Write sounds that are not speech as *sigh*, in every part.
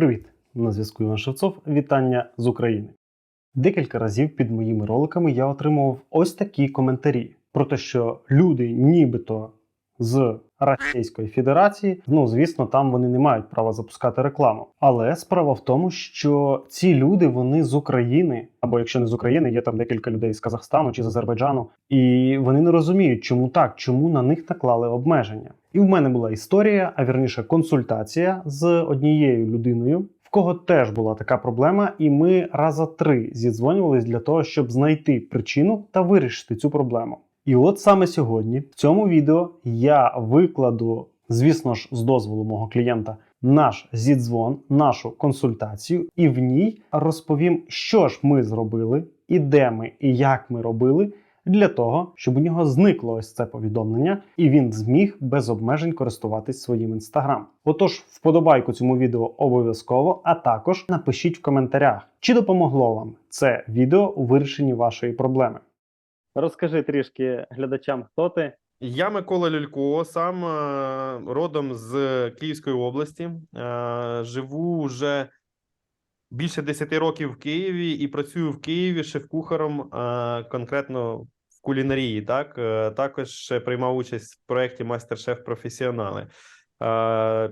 Привіт! На зв'язку Іван Шевцов. Вітання з України. Декілька разів під моїми роликами я отримував ось такі коментарі про те, що люди, нібито з Російської Федерації, ну звісно, там вони не мають права запускати рекламу. Але справа в тому, що ці люди вони з України, або якщо не з України, є там декілька людей з Казахстану чи з Азербайджану, і вони не розуміють, чому так, чому на них наклали обмеження. І в мене була історія, а вірніше консультація з однією людиною, в кого теж була така проблема, і ми раза три зідзвонювались для того, щоб знайти причину та вирішити цю проблему. І от саме сьогодні в цьому відео я викладу, звісно ж, з дозволу мого клієнта, наш зідзвон, нашу консультацію, і в ній розповім, що ж ми зробили, і де ми, і як ми робили. Для того, щоб у нього зникло ось це повідомлення, і він зміг без обмежень користуватись своїм інстаграм. Отож, вподобайку цьому відео обов'язково, а також напишіть в коментарях, чи допомогло вам це відео у вирішенні вашої проблеми. Розкажи трішки глядачам, хто ти. Я Микола Люлько, сам е, родом з Київської області. Е, Живу вже більше 10 років в Києві і працюю в Києві шеф-кухаром, е, конкретно в кулінарії. Так також приймав участь в проєкті Майстер-шеф професіонали.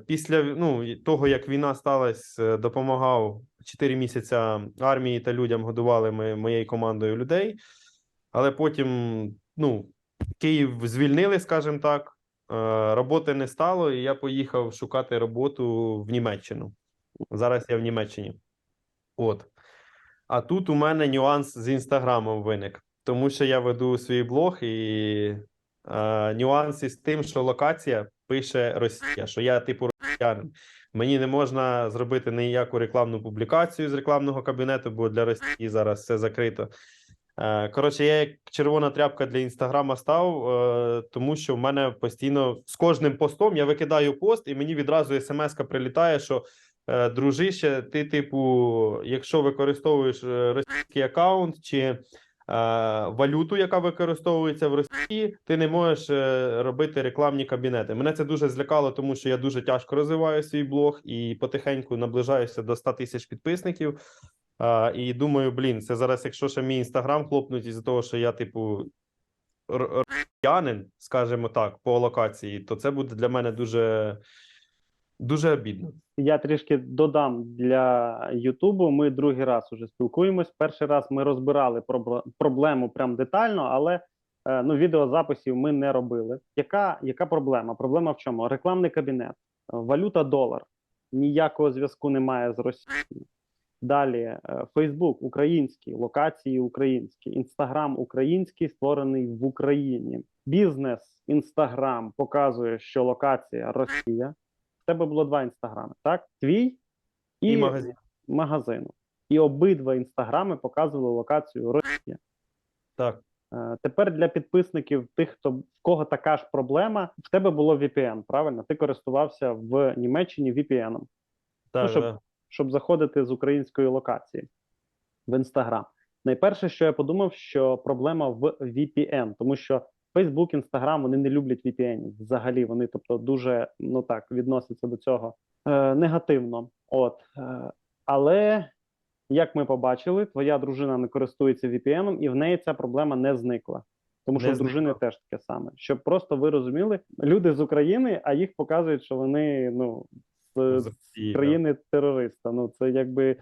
Після ну, того, як війна сталася, допомагав 4 місяці армії та людям годували ми моєю командою людей. Але потім, ну, Київ звільнили, скажімо так. е, Роботи не стало, і я поїхав шукати роботу в Німеччину. Зараз я в Німеччині. От. А тут у мене нюанс з інстаграмом виник, тому що я веду свій блог, і е, нюанс із тим, що локація пише Росія, що я типу росіянин. Мені не можна зробити ніяку рекламну публікацію з рекламного кабінету, бо для Росії зараз все закрито. Е, Коротше, я як червона тряпка для інстаграма став, е, тому що в мене постійно з кожним постом я викидаю пост, і мені відразу смс-ка прилітає, що е, дружище, ти, типу, якщо використовуєш російський аккаунт чи валюту, яка використовується в Росії, ти не можеш робити рекламні кабінети. Мене це дуже злякало, тому що я дуже тяжко розвиваю свій блог і потихеньку наближаюся до 100 тисяч підписників. А, і думаю, блін, це зараз, якщо ще мій інстаграм хлопнуть із-за того, що я, типу, росіянин, скажімо так, по локації, то це буде для мене дуже, дуже обідно. Я трішки додам для Ютубу. Ми другий раз уже спілкуємось. Перший раз ми розбирали проблему прям детально, але е, ну, відеозаписів ми не робили. Яка, яка проблема? Проблема в чому? Рекламний кабінет, валюта долар. Ніякого зв'язку немає з Росією. Далі е, Фейсбук український, локації українські, Інстаграм український, створений в Україні. Бізнес Інстаграм показує, що локація Росія. В тебе було два інстаграми, так? Твій І магазин. магазину. І обидва інстаграми показували локацію Росія. Так, Е, Тепер для підписників, тих, хто в кого така ж проблема, в тебе було VPN, правильно? Ти користувався в Німеччині VPN, так, щоб- да. Щоб заходити з української локації в Інстаграм. Найперше, що я подумав, що проблема в VPN, тому що Facebook, Instagram, вони не люблять VPN взагалі. Вони, тобто, дуже ну так відносяться до цього е, негативно. От е, але як ми побачили, твоя дружина не користується VPN, і в неї ця проблема не зникла. Тому що Не в дружини зникла. теж таке саме. Щоб просто ви розуміли, люди з України, а їх показують, що вони ну Росії, да. країни терориста. Ну це якби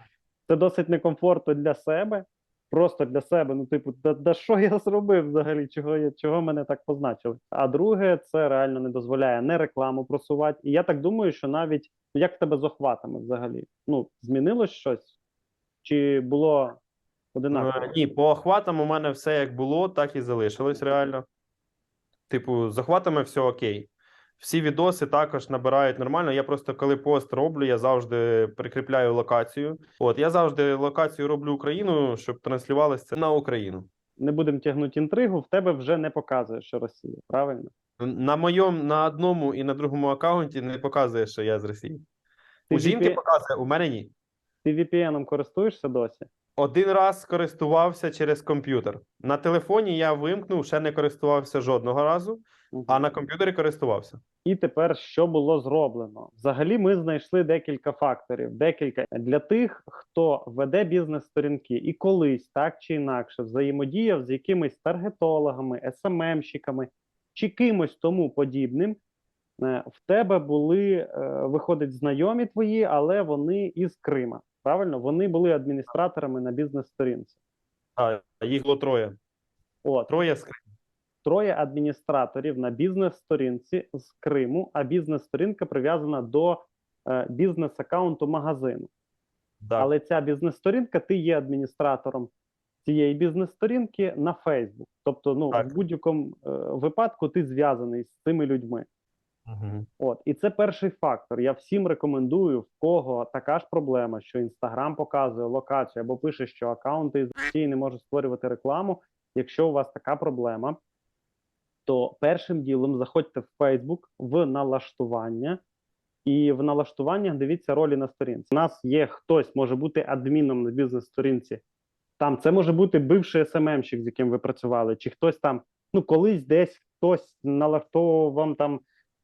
це досить некомфортно для себе, просто для себе. Ну, типу, да, да що я зробив взагалі? Чого я чого мене так позначили? А друге, це реально не дозволяє не рекламу просувати. І я так думаю, що навіть ну, як в тебе з охватами взагалі? Ну змінилось щось? Чи було одинаково? Е, Ні, по охватам у мене все як було, так і залишилось реально. Типу, з охватами все окей. Всі відоси також набирають нормально. Я просто коли пост роблю, я завжди прикріпляю локацію. От я завжди локацію роблю Україну, щоб транслювалося на Україну. Не будемо тягнути інтригу, в тебе вже не показує, що Росія, правильно? На моєму на одному і на другому аккаунті не показує, що я з Росії. Ти У жінки VPN показує, у мене ні. Ти VPN користуєшся досі? Один раз користувався через комп'ютер. На телефоні я вимкнув, ще не користувався жодного разу, а на комп'ютері користувався. І тепер що було зроблено? Взагалі, ми знайшли декілька факторів. Декілька для тих, хто веде бізнес-сторінки і колись так чи інакше взаємодіяв з якимись таргетологами, СММщиками чи кимось тому подібним. е, В тебе були, е, виходить, знайомі твої, але вони із Крима. Правильно, вони були адміністраторами на бізнес-сторінці. А, їх було троє. От Троє з троє адміністраторів на бізнес-сторінці з Криму, а бізнес-сторінка прив'язана до е, бізнес-аккаунту магазину. да. Але ця бізнес-сторінка, ти є адміністратором цієї бізнес-сторінки на Facebook. Тобто, ну Так. в будь-якому е, випадку ти зв'язаний з цими людьми. Мгм. От і це перший фактор. Я всім рекомендую, в кого така ж проблема, що Інстаграм показує локацію або пише, що аккаунти з Росії не можуть створювати рекламу. Якщо у вас така проблема, то першим ділом заходьте в Facebook в налаштування, і в налаштуваннях дивіться ролі на сторінці. У нас є хтось, може бути адміном на бізнес-сторінці. Там це може бути бивший СММщик, з яким ви працювали, чи хтось там, ну колись десь хтось налаштовував вам там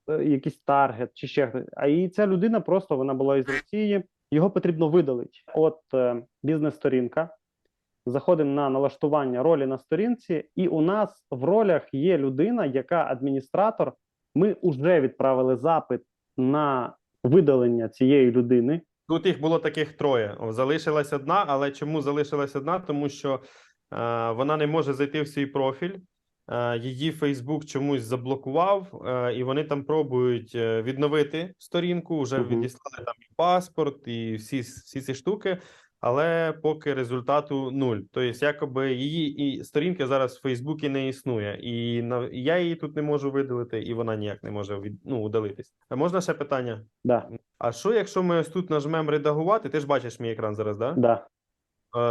якийсь таргет чи ще хтось. А і ця людина просто вона була із Росії. Його потрібно видалити. От е, бізнес-сторінка. Заходимо на налаштування ролі на сторінці, і у нас в ролях є людина, яка адміністратор. Ми вже відправили запит на видалення цієї людини. Тут їх було таких троє. Залишилась одна, але чому залишилась одна? Тому що е, вона не може зайти в свій профіль. Е, її Фейсбук чомусь заблокував, е, і вони там пробують е, відновити сторінку. Вже Мгм. відіслали там і паспорт, і всі, всі ці штуки. Але поки результату нуль. Тобто, якоби її і сторінка зараз в Фейсбуці не існує, і на я її тут не можу видалити, і вона ніяк не може від ну удалитись. А можна ще питання? Да, А що, якщо ми ось тут нажмемо редагувати? Ти ж бачиш мій екран зараз, да? да.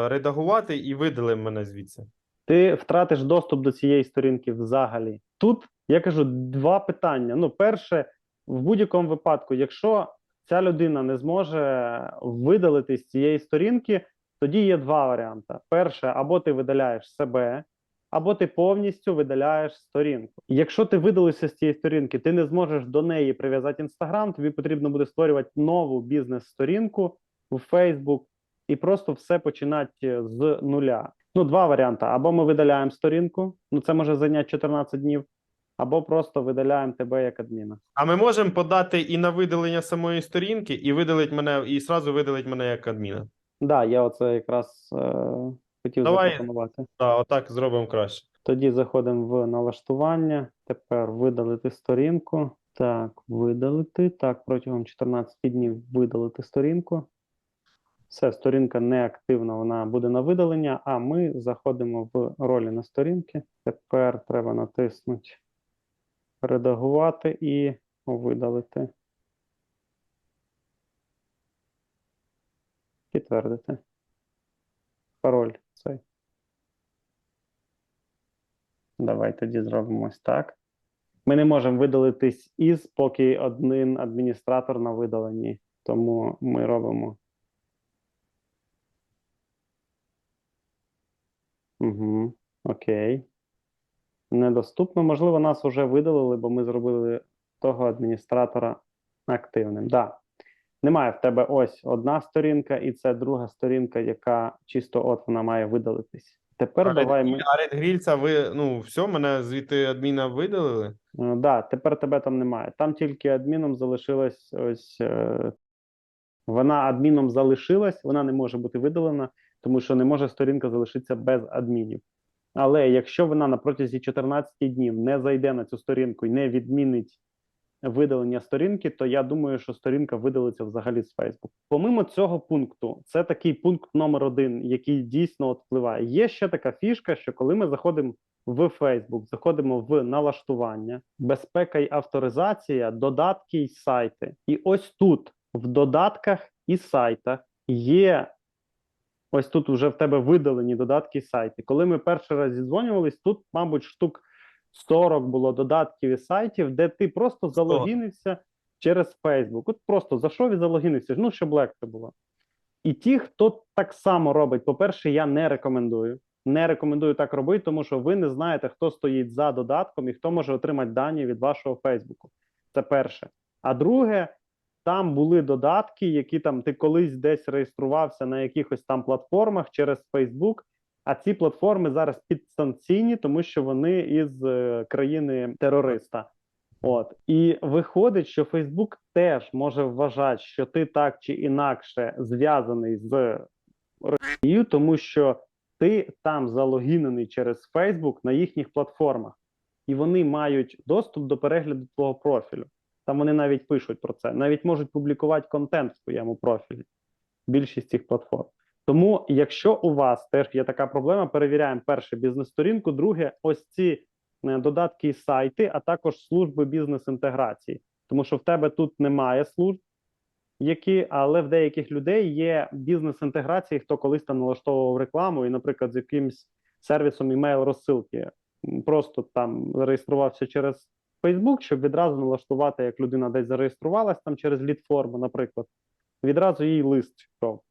Редагувати і видалимо мене звідси. Ти втратиш доступ до цієї сторінки взагалі. Тут я кажу два питання. Ну, перше, в будь-якому випадку, якщо ця людина не зможе видалити з цієї сторінки, тоді є два варіанти: перше, або ти видаляєш себе, або ти повністю видаляєш сторінку. Якщо ти видалився з цієї сторінки, ти не зможеш до неї прив'язати інстаграм, тобі потрібно буде створювати нову бізнес-сторінку в Facebook і просто все починати з нуля. Ну, два варіанти: або ми видаляємо сторінку, ну це може зайняти 14 днів, або просто видаляємо тебе як адміна. А ми можемо подати і на видалення самої сторінки, і видалить мене, і сразу видалить мене як адміна. Да, я оце якраз е, хотів Давай. запропонувати. Так, отак зробимо краще. Тоді заходимо в налаштування. Тепер видалити сторінку. Так, видалити. Так, протягом 14 днів видалити сторінку. Все, сторінка неактивна, вона буде на видалення, а ми заходимо в ролі на сторінки. Тепер треба натиснути редагувати і видалити. Підтвердити. Пароль цей. Давай тоді зробимо ось так. Ми не можемо видалитись із, поки один адміністратор на видаленні. Тому ми робимо. Угу, окей. Недоступно. Можливо, нас вже видалили, бо ми зробили того адміністратора активним. Да. Немає в тебе ось одна сторінка, і це друга сторінка, яка чисто от вона має видалитись. Тепер А давай ми. А Red Грільця, ви ну все, мене звідти адміна видалили. Е, Да, тепер тебе там немає. Там тільки адміном залишилась ось. Е, вона адміном залишилась, вона не може бути видалена, тому що не може сторінка залишитися без адмінів. Але якщо вона на протязі 14 днів не зайде на цю сторінку і не відмінить видалення сторінки, то я думаю, що сторінка видалиться взагалі з Facebook. Помимо цього пункту, це такий пункт номер один, який дійсно впливає. Є ще така фішка, що коли ми заходимо в Facebook, заходимо в налаштування, безпека і авторизація, додатки й сайти. І ось тут, в додатках і сайтах, є. Ось тут вже в тебе видалені додатки сайти. Коли ми перший раз зідзвонювались, тут, мабуть, штук 40 було додатків і сайтів, де ти просто залогінився через Facebook. От просто зайшов і залогінився. Ну, щоб легше було. І ті, хто так само робить, по-перше, я не рекомендую. Не рекомендую так робити, тому що ви не знаєте, хто стоїть за додатком і хто може отримати дані від вашого Фейсбуку. Це перше. А друге, там були додатки, які там ти колись десь реєструвався на якихось там платформах через Facebook, а ці платформи зараз підстанційні, тому що вони із е, країни терориста. От і виходить, що Facebook теж може вважати, що ти так чи інакше зв'язаний з Росією, тому що ти там залогінений через Facebook на їхніх платформах, і вони мають доступ до перегляду твого профілю. Там вони навіть пишуть про це, навіть можуть публікувати контент в своєму профілі. Більшість цих платформ. Тому, якщо у вас теж є така проблема, перевіряємо перше бізнес-сторінку, друге, ось ці е, додатки і сайти, а також служби бізнес-інтеграції. Тому що в тебе тут немає служб, які, але в деяких людей є бізнес-інтеграції, хто колись там налаштовував рекламу, і, наприклад, з якимсь сервісом імейл розсилки просто там зареєструвався через Facebook, щоб відразу налаштувати, як людина десь зареєструвалась там через лід-форму, наприклад, відразу їй лист йшов.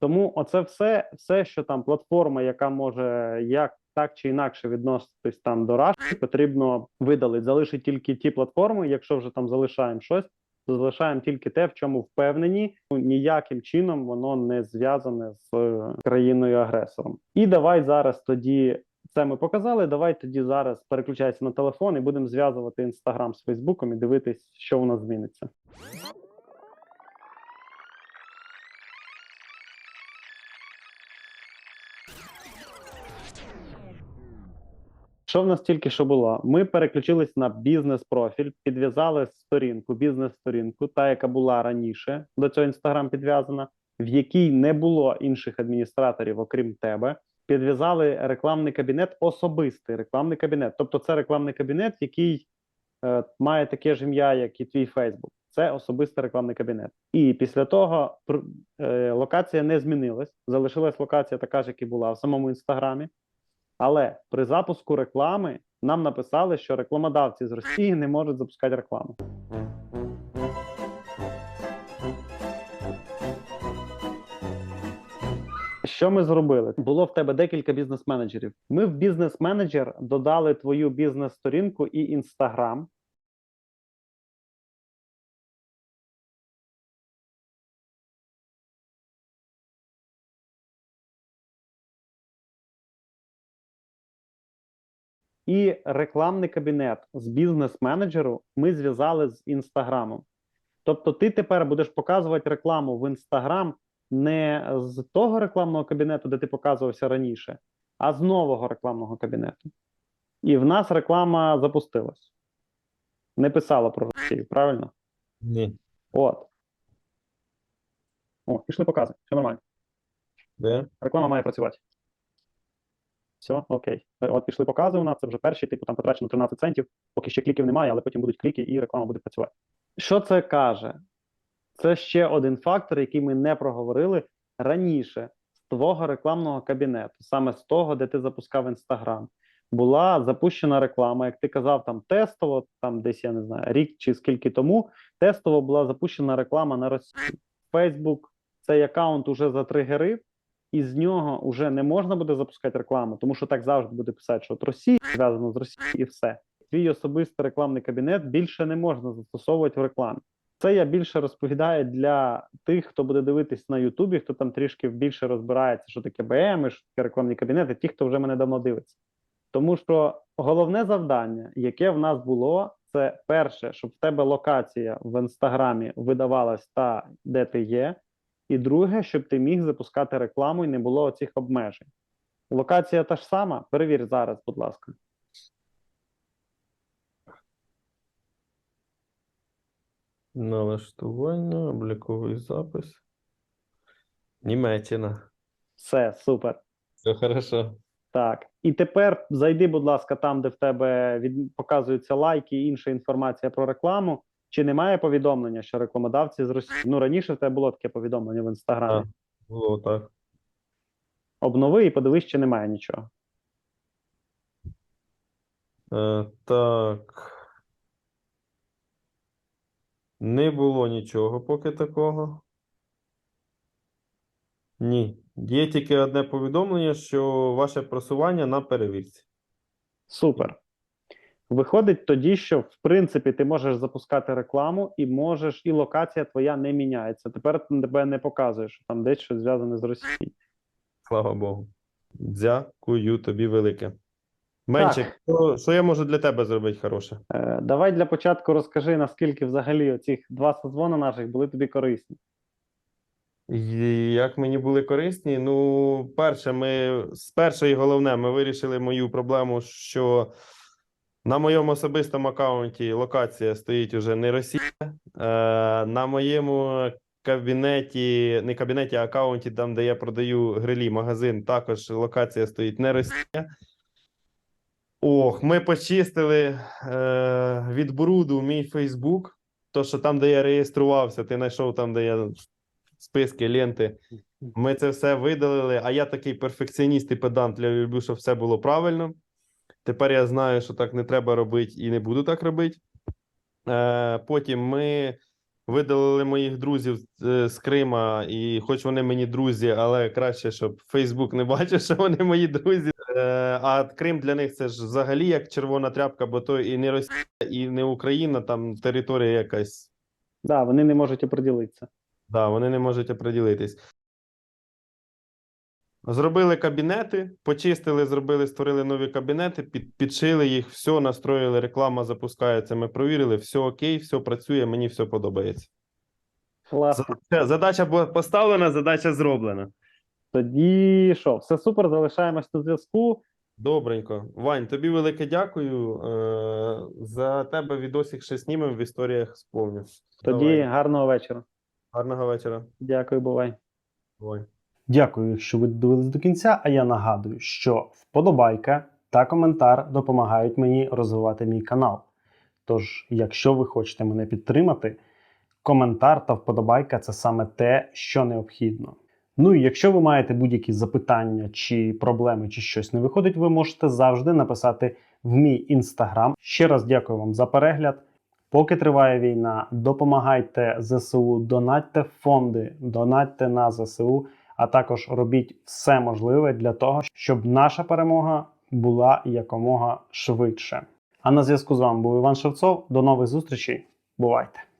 Тому оце все, все, що там платформа, яка може як так чи інакше відноситись там до Раші, потрібно видалити. Залишить тільки ті платформи, якщо вже там залишаємо щось, то залишаємо тільки те, в чому впевнені, ну, ніяким чином воно не зв'язане з е, країною агресором. І давай зараз тоді. Це ми показали. Давай тоді зараз переключайся на телефон і будемо зв'язувати інстаграм з Фейсбуком і дивитись, що у нас зміниться. Що в нас тільки що було? Ми переключились на бізнес-профіль, підв'язали сторінку, бізнес-сторінку, та яка була раніше до цього інстаграм підв'язана, в якій не було інших адміністраторів, окрім тебе. Підв'язали рекламний кабінет, особистий рекламний кабінет. Тобто, це рекламний кабінет, який е, має таке ж ім'я, як і твій Фейсбук. Це особистий рекламний кабінет. І після того е, локація не змінилась. Залишилась локація така ж, як і була в самому інстаграмі. Але при запуску реклами нам написали, що рекламодавці з Росії не можуть запускати рекламу. Що ми зробили? Було в тебе декілька бізнес-менеджерів. Ми в бізнес-менеджер додали твою бізнес-сторінку і інстаграм. І рекламний кабінет з бізнес-менеджеру ми зв'язали з інстаграмом. Тобто, ти тепер будеш показувати рекламу в інстаграм не з того рекламного кабінету, де ти показувався раніше, а з нового рекламного кабінету. І в нас реклама запустилась. Не писала про Росію, правильно? Ні. От. О, пішли покази. Все нормально. Де? Реклама має працювати. Все, окей. От пішли покази у нас, це вже перші, типу там потрачено 13 центів, поки ще кліків немає, але потім будуть кліки і реклама буде працювати. Що це каже? Це ще один фактор, який ми не проговорили раніше з твого рекламного кабінету, саме з того, де ти запускав інстаграм. Була запущена реклама, як ти казав, там тестово, там десь я не знаю, рік чи скільки тому, тестово була запущена реклама на Росію. Фейсбук цей аккаунт уже затригерив, і з нього вже не можна буде запускати рекламу, тому що так завжди буде писати, що от Росія зв'язано з Росією і все. Твій особистий рекламний кабінет більше не можна застосовувати в рекламі. Це я більше розповідаю для тих, хто буде дивитись на Ютубі, хто там трішки більше розбирається, що таке БМ, що таке рекламний кабінет, і ті, хто вже мене давно дивиться. Тому що головне завдання, яке в нас було, це перше, щоб в тебе локація в інстаграмі видавалась та, де ти є. І друге, щоб ти міг запускати рекламу і не було оцих обмежень. Локація та ж сама. Перевір зараз, будь ласка. Налаштування, обліковий запис. Німеччина. Все, супер. Все хорошо. Так. І тепер зайди, будь ласка, там, де в тебе від... показуються лайки і інша інформація про рекламу. Чи немає повідомлення, що рекламодавці з Росії? Ну раніше в тебе було таке повідомлення в інстаграмі. Так. Було так. Обнови і подивись, чи немає нічого. Е, так. Не було нічого поки такого. Ні. Є тільки одне повідомлення, що ваше просування на перевірці. Супер. Виходить тоді, що в принципі ти можеш запускати рекламу і можеш, і локація твоя не міняється. Тепер тебе не показує, що там десь щось зв'язане з Росією. Слава Богу. Дякую тобі велике. Менше, що, що я можу для тебе зробити хороше? Е, давай для початку розкажи, наскільки взагалі оці два созвони наших були тобі корисні. І Як мені були корисні? Ну, перше, ми з перше і головне, ми вирішили мою проблему, що на моєму особистому аккаунті локація стоїть уже не Росія. Е, на моєму кабінеті, не кабінеті, а аккаунті, там, де я продаю грилі, магазин, також локація стоїть не Росія. Ох, ми почистили е, від бруду мій Фейсбук. То, що там, де я реєструвався, ти знайшов там, де я списки, ленти. Ми це все видалили. А я такий перфекціоніст і педант, я люблю, щоб все було правильно. Тепер я знаю, що так не треба робити і не буду так робити. Е, потім ми видалили моїх друзів е, з Крима, і хоч вони мені друзі, але краще, щоб Фейсбук не бачив, *laughs* що вони мої друзі. Е, а Крим для них це ж взагалі як червона тряпка, бо то і не Росія, і не Україна, там територія якась. Да, вони не можуть оприділитися. Да, вони не можуть оприділитись. Зробили кабінети, почистили, зробили, створили нові кабінети, під, підшили їх, все, настроїли, реклама запускається. Ми провірили, все окей, все працює, мені все подобається. Класно. Задача, задача була поставлена, задача зроблена. Тоді що, все супер, залишаємось на зв'язку. Добренько. Вань, тобі велике дякую. Е, за тебе відосик ще знімемо в історіях сповню. Тоді Давай. гарного вечора. Гарного вечора. Дякую, бувай. Бувай. Дякую, якщо ви додивились до кінця. А я нагадую, що вподобайка та коментар допомагають мені розвивати мій канал. Тож, якщо ви хочете мене підтримати, коментар та вподобайка це саме те, що необхідно. Ну і якщо ви маєте будь-які запитання чи проблеми, чи щось не виходить, ви можете завжди написати в мій інстаграм. Ще раз дякую вам за перегляд. Поки триває війна, допомагайте ЗСУ, донатьте фонди, донатьте на ЗСУ а також робіть все можливе для того, щоб наша перемога була якомога швидше. А на зв'язку з вами був Іван Шевцов. До нових зустрічей. Бувайте!